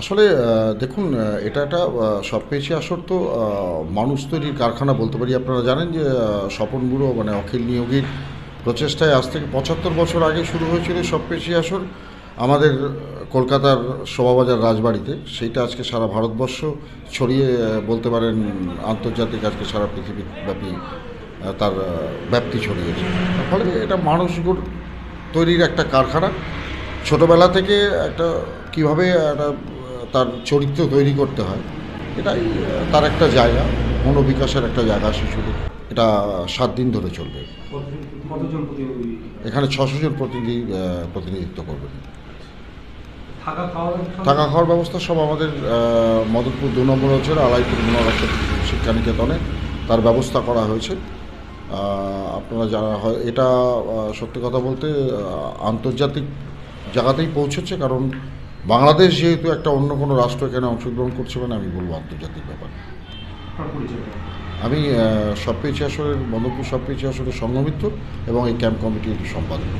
আসলে দেখুন এটা একটা সব পেয়েছি আসর তো মানুষ তৈরির কারখানা বলতে পারি। আপনারা জানেন যে স্বপন বুড়ো মানে অখিল নিয়োগীর প্রচেষ্টায় আজ থেকে পঁচাত্তর বছর আগে শুরু হয়েছিল সব পেয়েছি আসর। আমাদের কলকাতার শোভাবাজার রাজবাড়িতে, সেইটা আজকে সারা ভারতবর্ষ ছড়িয়ে বলতে পারেন, আন্তর্জাতিক আজকে সারা পৃথিবীব্যাপী ব্যাপী তার ব্যাপ্তি ছড়িয়েছে ফলে এটা মানুষগুলো তৈরির একটা কারখানা? ছোটোবেলা থেকে একটা, কীভাবে একটা তার চরিত্র তৈরি করতে হয়। এটাই তার একটা জায়গা মনোবিকাশের একটা জায়গা শিশুদের এটা সাত দিন ধরে চলবে। এখানে ছশো জন প্রতিনিধি প্রতিনিধিত্ব করবেন থাকা খাওয়া খাওয়ার ব্যবস্থা সব আমাদের মদনপুর দু নম্বর অঞ্চলে আলাইপুর মনোরক্ষা শিক্ষানিকেতনে তার ব্যবস্থা করা হয়েছে। আপনারা যারা হয় এটা সত্যি কথা বলতে আন্তর্জাতিক জায়গাতেই পৌঁছেছে কারণ বাংলাদেশ যেহেতু একটা অন্য কোনো রাষ্ট্র এখানে অংশগ্রহণ করছে মানে আমি বলব আন্তর্জাতিক ব্যাপার। আমি সব আমি আসলে বন্ধপুর সব পেয়েছি আসরের সংঘমিত্র এবং এই ক্যাম্প কমিটির সম্পাদক।